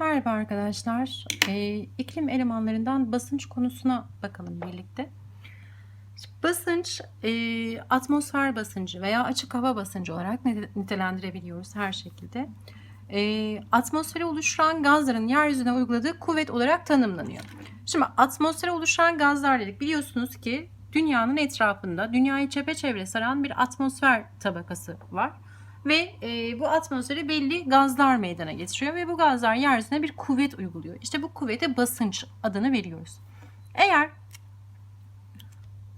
Merhaba arkadaşlar. Ee, iklim elemanlarından basınç konusuna bakalım birlikte. Basınç, e, atmosfer basıncı veya açık hava basıncı olarak nite- nitelendirebiliyoruz her şekilde. E, atmosfere oluşan gazların yeryüzüne uyguladığı kuvvet olarak tanımlanıyor. Şimdi atmosfere oluşan gazlar dedik. Biliyorsunuz ki dünyanın etrafında dünyayı çepeçevre saran bir atmosfer tabakası var. Ve e, bu atmosfere belli gazlar meydana getiriyor ve bu gazlar yeryüzüne bir kuvvet uyguluyor. İşte bu kuvvete basınç adını veriyoruz. Eğer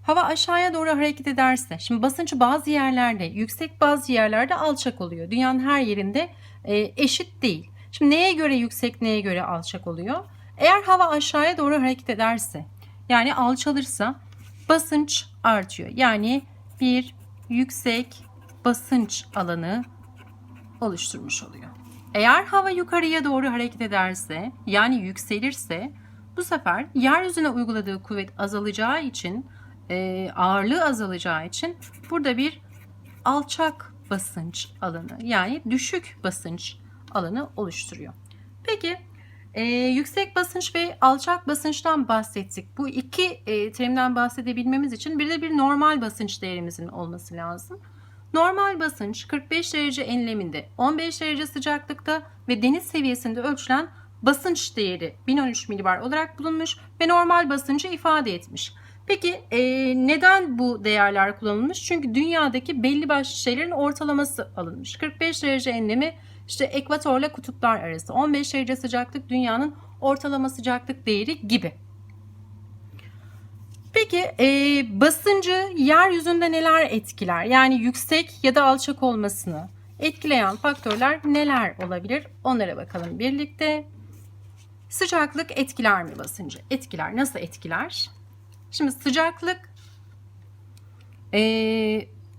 hava aşağıya doğru hareket ederse, şimdi basınç bazı yerlerde yüksek bazı yerlerde alçak oluyor. Dünyanın her yerinde e, eşit değil. Şimdi neye göre yüksek neye göre alçak oluyor? Eğer hava aşağıya doğru hareket ederse yani alçalırsa basınç artıyor. Yani bir yüksek basınç alanı oluşturmuş oluyor. Eğer hava yukarıya doğru hareket ederse yani yükselirse bu sefer yeryüzüne uyguladığı kuvvet azalacağı için e, ağırlığı azalacağı için burada bir alçak basınç alanı yani düşük basınç alanı oluşturuyor. Peki e, yüksek basınç ve alçak basınçtan bahsettik. Bu iki e, terimden bahsedebilmemiz için bir de bir normal basınç değerimizin olması lazım. Normal basınç 45 derece enleminde, 15 derece sıcaklıkta ve deniz seviyesinde ölçülen basınç değeri 1013 milibar olarak bulunmuş ve normal basıncı ifade etmiş. Peki e, neden bu değerler kullanılmış? Çünkü dünyadaki belli başlı şeylerin ortalaması alınmış. 45 derece enlemi işte ekvatorla kutuplar arası, 15 derece sıcaklık dünyanın ortalama sıcaklık değeri gibi. Peki e, basıncı yeryüzünde neler etkiler? Yani yüksek ya da alçak olmasını etkileyen faktörler neler olabilir? Onlara bakalım birlikte. Sıcaklık etkiler mi basıncı? Etkiler. Nasıl etkiler? Şimdi sıcaklık e,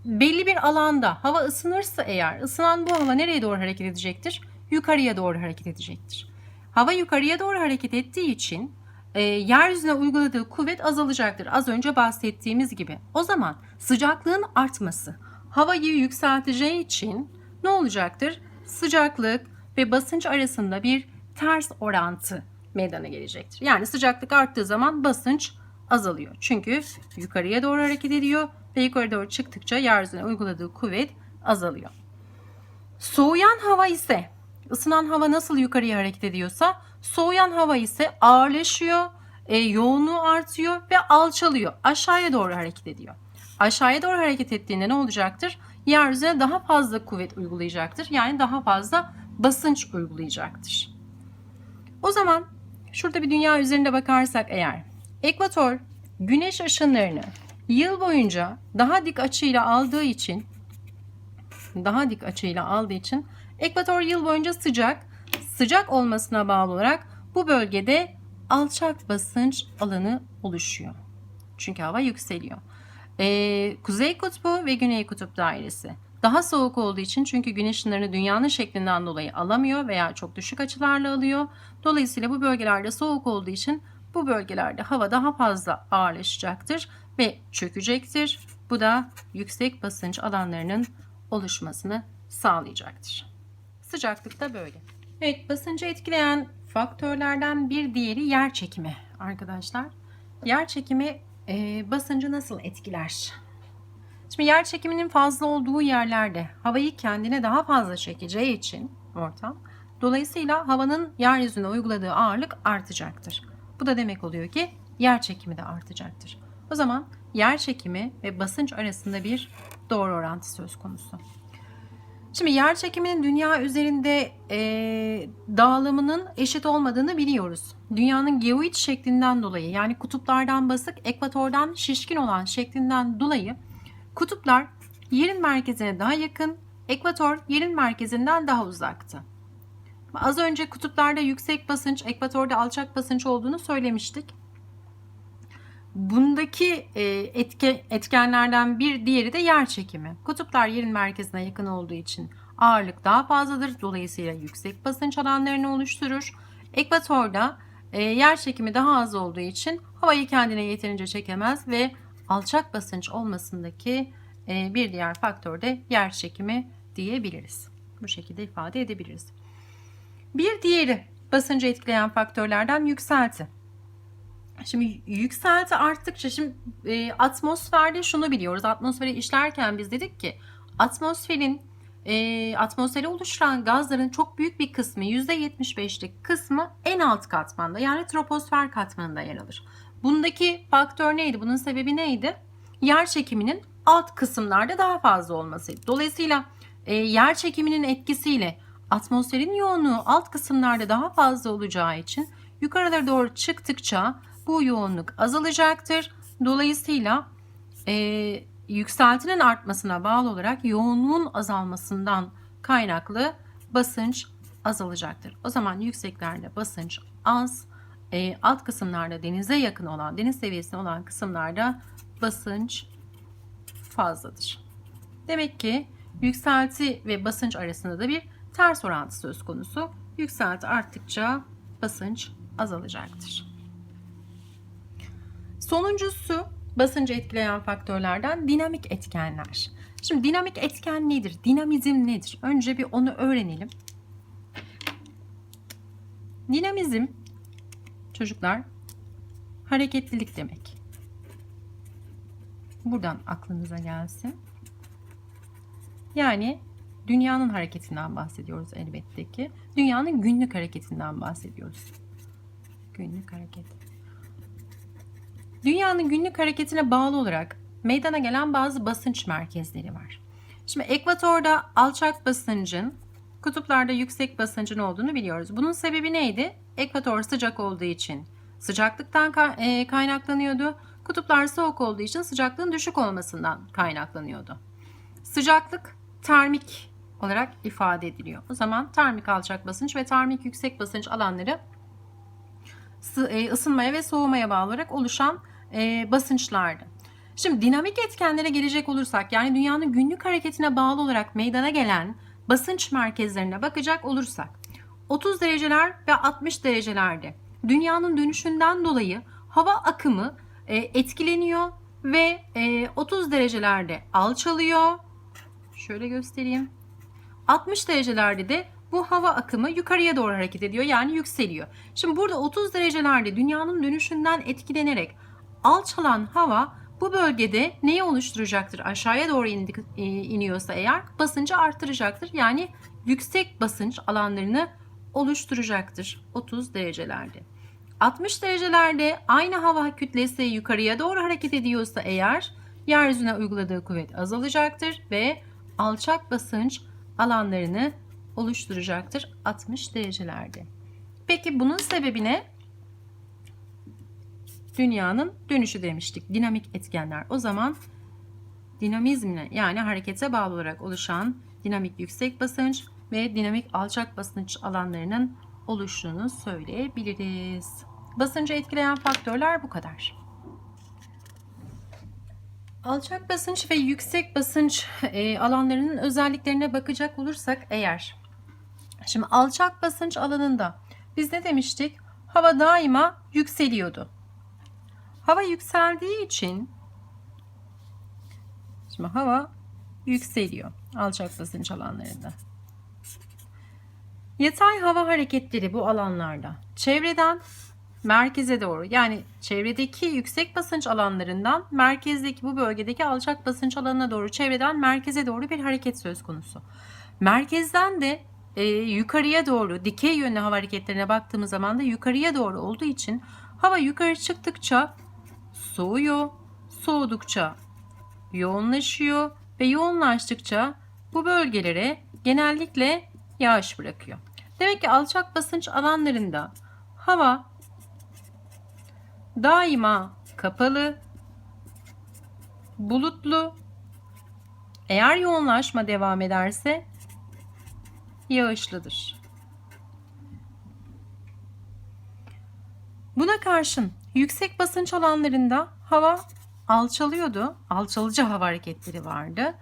belli bir alanda hava ısınırsa eğer ısınan bu hava nereye doğru hareket edecektir? Yukarıya doğru hareket edecektir. Hava yukarıya doğru hareket ettiği için e, yeryüzüne uyguladığı kuvvet azalacaktır. Az önce bahsettiğimiz gibi. O zaman sıcaklığın artması havayı yükselteceği için ne olacaktır? Sıcaklık ve basınç arasında bir ters orantı meydana gelecektir. Yani sıcaklık arttığı zaman basınç azalıyor. Çünkü yukarıya doğru hareket ediyor ve yukarı doğru çıktıkça yeryüzüne uyguladığı kuvvet azalıyor. Soğuyan hava ise ısınan hava nasıl yukarıya hareket ediyorsa soğuyan hava ise ağırlaşıyor, e, yoğunluğu artıyor ve alçalıyor. Aşağıya doğru hareket ediyor. Aşağıya doğru hareket ettiğinde ne olacaktır? Yeryüzüne daha fazla kuvvet uygulayacaktır. Yani daha fazla basınç uygulayacaktır. O zaman şurada bir dünya üzerinde bakarsak eğer ekvator güneş ışınlarını yıl boyunca daha dik açıyla aldığı için daha dik açıyla aldığı için ekvator yıl boyunca sıcak. Sıcak olmasına bağlı olarak bu bölgede alçak basınç alanı oluşuyor. Çünkü hava yükseliyor. Ee, Kuzey kutbu ve Güney kutup dairesi daha soğuk olduğu için çünkü güneş ışınlarını dünyanın şeklinden dolayı alamıyor veya çok düşük açılarla alıyor. Dolayısıyla bu bölgelerde soğuk olduğu için bu bölgelerde hava daha fazla ağırlaşacaktır ve çökecektir. Bu da yüksek basınç alanlarının oluşmasını sağlayacaktır. Sıcaklık da böyle. Evet basıncı etkileyen faktörlerden bir diğeri yer çekimi arkadaşlar. Yer çekimi e, basıncı nasıl etkiler? Şimdi yer çekiminin fazla olduğu yerlerde havayı kendine daha fazla çekeceği için ortam dolayısıyla havanın yeryüzüne uyguladığı ağırlık artacaktır. Bu da demek oluyor ki yer çekimi de artacaktır. O zaman yer çekimi ve basınç arasında bir doğru orantı söz konusu. Şimdi yer çekiminin dünya üzerinde e, dağılımının eşit olmadığını biliyoruz. Dünyanın geoid şeklinden dolayı yani kutuplardan basık, ekvatordan şişkin olan şeklinden dolayı kutuplar yerin merkezine daha yakın, ekvator yerin merkezinden daha uzaktı. Az önce kutuplarda yüksek basınç, ekvatorda alçak basınç olduğunu söylemiştik. Bundaki e, etke, etkenlerden bir diğeri de yer çekimi. Kutuplar yerin merkezine yakın olduğu için ağırlık daha fazladır. Dolayısıyla yüksek basınç alanlarını oluşturur. Ekvatorda e, yer çekimi daha az olduğu için havayı kendine yeterince çekemez ve alçak basınç olmasındaki e, bir diğer faktör de yer çekimi diyebiliriz. Bu şekilde ifade edebiliriz. Bir diğeri basıncı etkileyen faktörlerden yükselti. Şimdi yükselti arttıkça şimdi e, atmosferde şunu biliyoruz. Atmosferi işlerken biz dedik ki atmosferin e, atmosferi oluşturan gazların çok büyük bir kısmı %75'lik kısmı en alt katmanda yani troposfer katmanında yer alır. Bundaki faktör neydi? Bunun sebebi neydi? Yer çekiminin alt kısımlarda daha fazla olmasıydı. Dolayısıyla e, yer çekiminin etkisiyle atmosferin yoğunluğu alt kısımlarda daha fazla olacağı için yukarılara doğru çıktıkça bu yoğunluk azalacaktır. Dolayısıyla e, yükseltinin artmasına bağlı olarak yoğunluğun azalmasından kaynaklı basınç azalacaktır. O zaman yükseklerde basınç az, e, alt kısımlarda denize yakın olan, deniz seviyesine olan kısımlarda basınç fazladır. Demek ki yükselti ve basınç arasında da bir ters orantı söz konusu. Yükselti arttıkça basınç azalacaktır. Sonuncusu basıncı etkileyen faktörlerden dinamik etkenler. Şimdi dinamik etken nedir? Dinamizm nedir? Önce bir onu öğrenelim. Dinamizm çocuklar hareketlilik demek. Buradan aklınıza gelsin. Yani dünyanın hareketinden bahsediyoruz elbette ki. Dünyanın günlük hareketinden bahsediyoruz. Günlük hareket. Dünyanın günlük hareketine bağlı olarak meydana gelen bazı basınç merkezleri var. Şimdi ekvatorda alçak basıncın, kutuplarda yüksek basıncın olduğunu biliyoruz. Bunun sebebi neydi? Ekvator sıcak olduğu için sıcaklıktan e, kaynaklanıyordu. Kutuplar soğuk olduğu için sıcaklığın düşük olmasından kaynaklanıyordu. Sıcaklık termik olarak ifade ediliyor. O zaman termik alçak basınç ve termik yüksek basınç alanları e, ısınmaya ve soğumaya bağlı olarak oluşan e, basınçlardı. Şimdi dinamik etkenlere gelecek olursak yani dünyanın günlük hareketine bağlı olarak meydana gelen basınç merkezlerine bakacak olursak 30 dereceler ve 60 derecelerde dünyanın dönüşünden dolayı hava akımı e, etkileniyor ve e, 30 derecelerde alçalıyor. Şöyle göstereyim. 60 derecelerde de bu hava akımı yukarıya doğru hareket ediyor yani yükseliyor. Şimdi burada 30 derecelerde dünyanın dönüşünden etkilenerek alçalan hava bu bölgede neyi oluşturacaktır? Aşağıya doğru e, iniyorsa eğer basıncı arttıracaktır. Yani yüksek basınç alanlarını oluşturacaktır 30 derecelerde. 60 derecelerde aynı hava kütlesi yukarıya doğru hareket ediyorsa eğer yeryüzüne uyguladığı kuvvet azalacaktır ve alçak basınç alanlarını oluşturacaktır 60 derecelerde. Peki bunun sebebi ne? Dünyanın dönüşü demiştik. Dinamik etkenler. O zaman dinamizmle yani harekete bağlı olarak oluşan dinamik yüksek basınç ve dinamik alçak basınç alanlarının oluştuğunu söyleyebiliriz. Basıncı etkileyen faktörler bu kadar. Alçak basınç ve yüksek basınç e, alanlarının özelliklerine bakacak olursak eğer Şimdi alçak basınç alanında biz ne demiştik? Hava daima yükseliyordu. Hava yükseldiği için şimdi hava yükseliyor alçak basınç alanlarında. Yatay hava hareketleri bu alanlarda çevreden merkeze doğru yani çevredeki yüksek basınç alanlarından merkezdeki bu bölgedeki alçak basınç alanına doğru çevreden merkeze doğru bir hareket söz konusu. Merkezden de e, yukarıya doğru dikey yönlü hava hareketlerine baktığımız zaman da yukarıya doğru olduğu için hava yukarı çıktıkça soğuyor, soğudukça yoğunlaşıyor ve yoğunlaştıkça bu bölgelere genellikle yağış bırakıyor. Demek ki alçak basınç alanlarında hava daima kapalı, bulutlu. Eğer yoğunlaşma devam ederse yağışlıdır. Buna karşın yüksek basınç alanlarında hava alçalıyordu. Alçalıcı hava hareketleri vardı.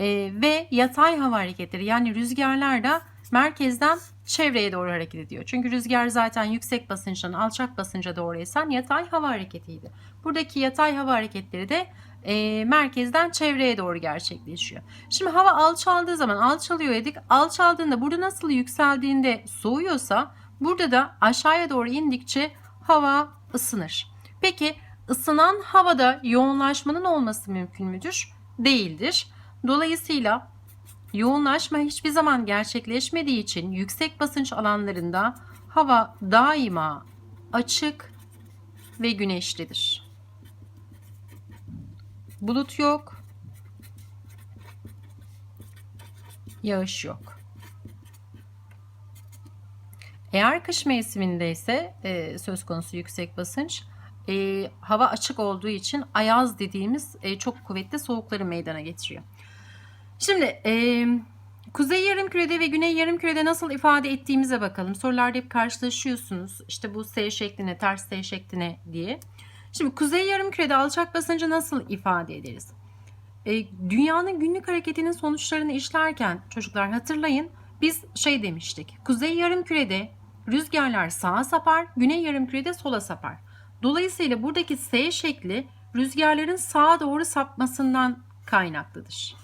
Ee, ve yatay hava hareketleri yani rüzgarlar da merkezden çevreye doğru hareket ediyor. Çünkü rüzgar zaten yüksek basınçtan alçak basınca doğru esen yatay hava hareketiydi. Buradaki yatay hava hareketleri de e, merkezden çevreye doğru gerçekleşiyor. Şimdi hava alçaldığı zaman alçalıyor dedik. Alçaldığında burada nasıl yükseldiğinde soğuyorsa burada da aşağıya doğru indikçe hava ısınır. Peki ısınan havada yoğunlaşmanın olması mümkün müdür? Değildir. Dolayısıyla yoğunlaşma hiçbir zaman gerçekleşmediği için yüksek basınç alanlarında hava daima açık ve güneşlidir. Bulut yok. Yağış yok. Eğer kış mevsiminde ise e, söz konusu yüksek basınç, e, hava açık olduğu için ayaz dediğimiz e, çok kuvvetli soğukları meydana getiriyor. Şimdi e, kuzey yarımkürede ve güney yarımkürede nasıl ifade ettiğimize bakalım. Sorularda hep karşılaşıyorsunuz. İşte bu S şekline, ters S şekline diye. Şimdi kuzey yarımkürede alçak basıncı nasıl ifade ederiz? E, dünyanın günlük hareketinin sonuçlarını işlerken çocuklar hatırlayın biz şey demiştik. Kuzey yarımkürede rüzgarlar sağa sapar, güney yarımkürede sola sapar. Dolayısıyla buradaki S şekli rüzgarların sağa doğru sapmasından kaynaklıdır.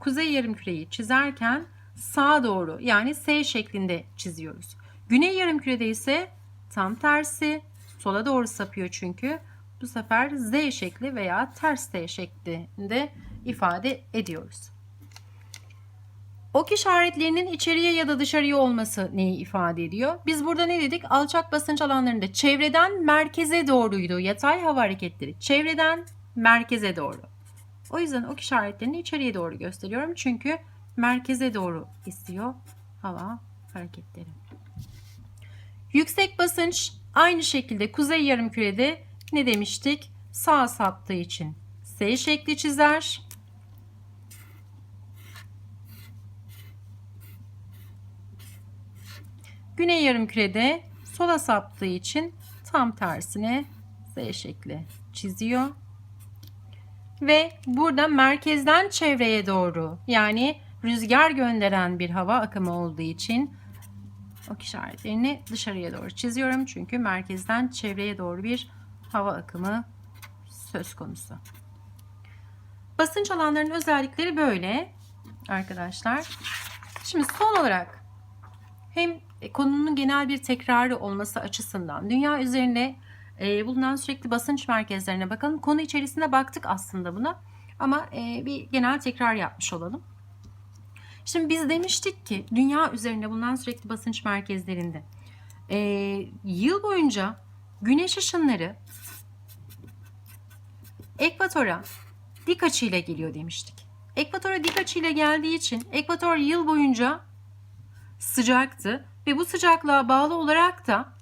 Kuzey yarımküreyi çizerken sağa doğru yani S şeklinde çiziyoruz. Güney yarımkürede ise tam tersi sola doğru sapıyor çünkü. Bu sefer Z şekli veya ters D şeklinde ifade ediyoruz. Ok işaretlerinin içeriye ya da dışarıya olması neyi ifade ediyor? Biz burada ne dedik? Alçak basınç alanlarında çevreden merkeze doğruydu yatay hava hareketleri. Çevreden merkeze doğru. O yüzden ok işaretlerini içeriye doğru gösteriyorum. Çünkü merkeze doğru istiyor hava hareketleri. Yüksek basınç aynı şekilde kuzey yarımkürede ne demiştik? Sağ saptığı için S şekli çizer. Güney yarımkürede sola saptığı için tam tersine Z şekli çiziyor. Ve burada merkezden çevreye doğru yani rüzgar gönderen bir hava akımı olduğu için ok işaretlerini dışarıya doğru çiziyorum. Çünkü merkezden çevreye doğru bir hava akımı söz konusu. Basınç alanlarının özellikleri böyle arkadaşlar. Şimdi son olarak hem konunun genel bir tekrarı olması açısından dünya üzerinde e, bulunan sürekli basınç merkezlerine bakalım. Konu içerisinde baktık aslında buna ama e, bir genel tekrar yapmış olalım. Şimdi biz demiştik ki dünya üzerinde bulunan sürekli basınç merkezlerinde e, yıl boyunca güneş ışınları ekvatora dik açıyla geliyor demiştik. Ekvatora dik açıyla geldiği için ekvator yıl boyunca sıcaktı ve bu sıcaklığa bağlı olarak da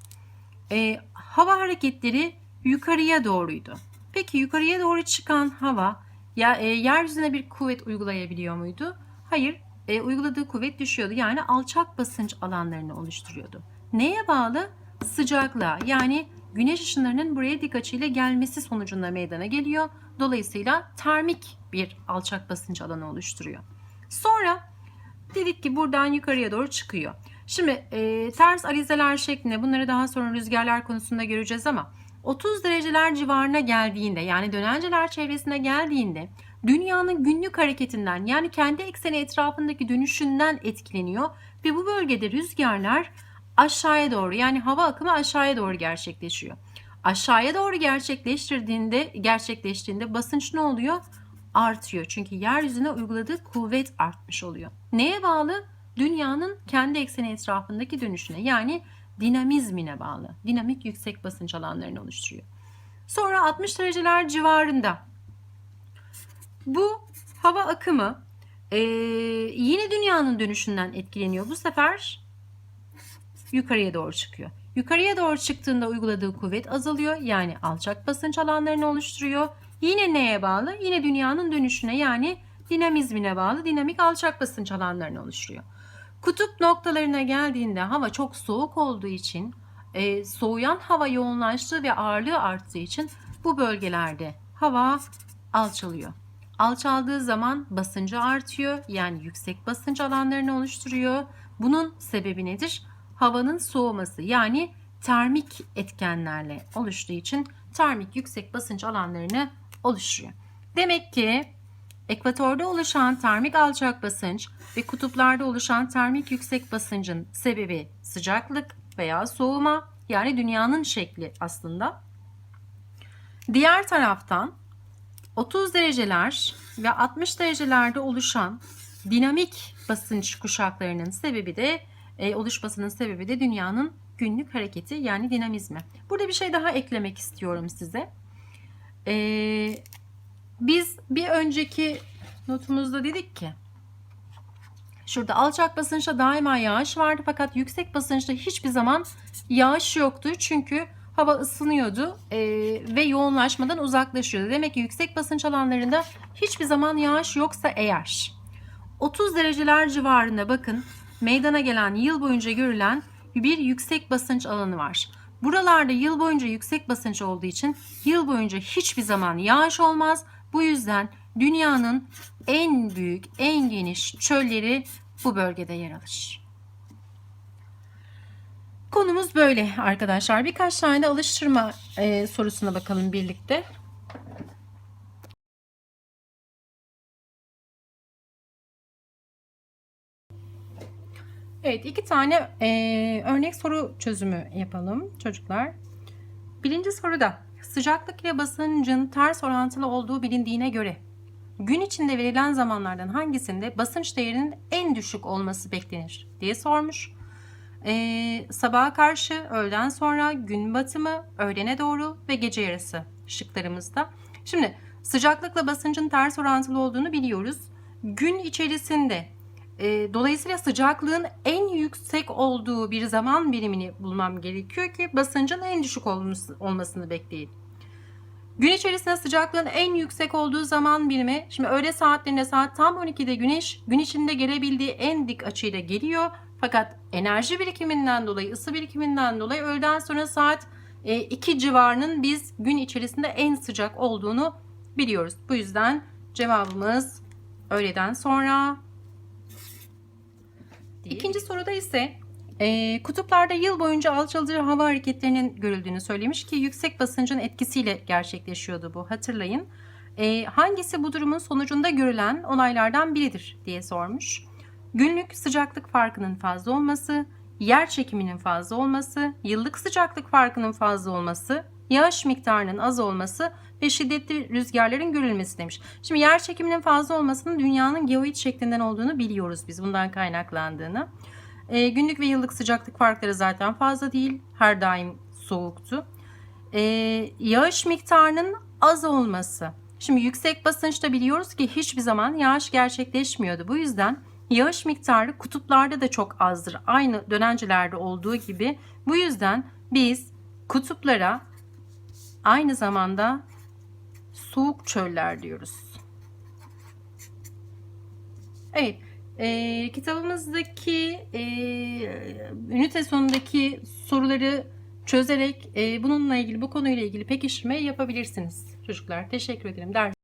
e, hava hareketleri yukarıya doğruydu. Peki yukarıya doğru çıkan hava ya e, yeryüzüne bir kuvvet uygulayabiliyor muydu? Hayır, e, uyguladığı kuvvet düşüyordu. Yani alçak basınç alanlarını oluşturuyordu. Neye bağlı? Sıcaklığa. Yani güneş ışınlarının buraya dik açıyla gelmesi sonucunda meydana geliyor. Dolayısıyla termik bir alçak basınç alanı oluşturuyor. Sonra dedik ki buradan yukarıya doğru çıkıyor. Şimdi e, ters alizeler şeklinde bunları daha sonra rüzgarlar konusunda göreceğiz ama 30 dereceler civarına geldiğinde yani dönenceler çevresine geldiğinde dünyanın günlük hareketinden yani kendi ekseni etrafındaki dönüşünden etkileniyor ve bu bölgede rüzgarlar aşağıya doğru yani hava akımı aşağıya doğru gerçekleşiyor. Aşağıya doğru gerçekleştirdiğinde gerçekleştiğinde basınç ne oluyor? Artıyor. Çünkü yeryüzüne uyguladığı kuvvet artmış oluyor. Neye bağlı? Dünyanın kendi ekseni etrafındaki dönüşüne yani dinamizmine bağlı. Dinamik yüksek basınç alanlarını oluşturuyor. Sonra 60 dereceler civarında bu hava akımı e, yine dünyanın dönüşünden etkileniyor. Bu sefer yukarıya doğru çıkıyor. Yukarıya doğru çıktığında uyguladığı kuvvet azalıyor. Yani alçak basınç alanlarını oluşturuyor. Yine neye bağlı? Yine dünyanın dönüşüne yani dinamizmine bağlı dinamik alçak basınç alanlarını oluşturuyor. Kutup noktalarına geldiğinde hava çok soğuk olduğu için e, soğuyan hava yoğunlaştığı ve ağırlığı arttığı için bu bölgelerde hava alçalıyor. alçaldığı zaman basıncı artıyor. Yani yüksek basınç alanlarını oluşturuyor. Bunun sebebi nedir? Havanın soğuması yani termik etkenlerle oluştuğu için termik yüksek basınç alanlarını oluşturuyor. Demek ki ekvatorda oluşan termik alçak basınç ve kutuplarda oluşan termik yüksek basıncın sebebi sıcaklık veya soğuma yani dünyanın şekli aslında. Diğer taraftan 30 dereceler ve 60 derecelerde oluşan dinamik basınç kuşaklarının sebebi de e, oluşmasının sebebi de dünyanın günlük hareketi yani dinamizmi. Burada bir şey daha eklemek istiyorum size. Ee, biz bir önceki notumuzda dedik ki şurada alçak basınçta daima yağış vardı fakat yüksek basınçta hiçbir zaman yağış yoktu çünkü hava ısınıyordu e, ve yoğunlaşmadan uzaklaşıyordu. Demek ki yüksek basınç alanlarında hiçbir zaman yağış yoksa eğer 30 dereceler civarında bakın meydana gelen yıl boyunca görülen bir yüksek basınç alanı var. Buralarda yıl boyunca yüksek basınç olduğu için yıl boyunca hiçbir zaman yağış olmaz. Bu yüzden dünyanın en büyük, en geniş çölleri bu bölgede yer alır. Konumuz böyle arkadaşlar. Birkaç tane de alıştırma e, sorusuna bakalım birlikte. Evet iki tane e, örnek soru çözümü yapalım çocuklar. Birinci soruda sıcaklık ile basıncın ters orantılı olduğu bilindiğine göre gün içinde verilen zamanlardan hangisinde basınç değerinin en düşük olması beklenir diye sormuş. E, sabaha karşı, öğleden sonra, gün batımı, öğlene doğru ve gece yarısı şıklarımızda. Şimdi sıcaklıkla basıncın ters orantılı olduğunu biliyoruz. Gün içerisinde e, dolayısıyla sıcaklığın en yüksek olduğu bir zaman birimini bulmam gerekiyor ki basıncın en düşük olması, olmasını bekleyin. Gün içerisinde sıcaklığın en yüksek olduğu zaman birimi, şimdi öğle saatlerinde saat tam 12'de güneş gün içinde gelebildiği en dik açıyla geliyor. Fakat enerji birikiminden dolayı, ısı birikiminden dolayı öğleden sonra saat 2 e, civarının biz gün içerisinde en sıcak olduğunu biliyoruz. Bu yüzden cevabımız öğleden sonra İkinci soruda ise e, kutuplarda yıl boyunca alçalıcı hava hareketlerinin görüldüğünü söylemiş ki yüksek basıncın etkisiyle gerçekleşiyordu bu hatırlayın. E, hangisi bu durumun sonucunda görülen olaylardan biridir diye sormuş. Günlük sıcaklık farkının fazla olması, yer çekiminin fazla olması, yıllık sıcaklık farkının fazla olması, yağış miktarının az olması ve şiddetli rüzgarların görülmesi demiş. Şimdi yer çekiminin fazla olmasının dünyanın geoid şeklinden olduğunu biliyoruz biz bundan kaynaklandığını. E, günlük ve yıllık sıcaklık farkları zaten fazla değil. Her daim soğuktu. E, yağış miktarının az olması. Şimdi yüksek basınçta biliyoruz ki hiçbir zaman yağış gerçekleşmiyordu. Bu yüzden yağış miktarı kutuplarda da çok azdır. Aynı dönencilerde olduğu gibi. Bu yüzden biz kutuplara aynı zamanda soğuk çöller diyoruz. Evet, e, kitabımızdaki e, ünite sonundaki soruları çözerek e, bununla ilgili bu konuyla ilgili pekiştirme yapabilirsiniz çocuklar. Teşekkür ederim. Ders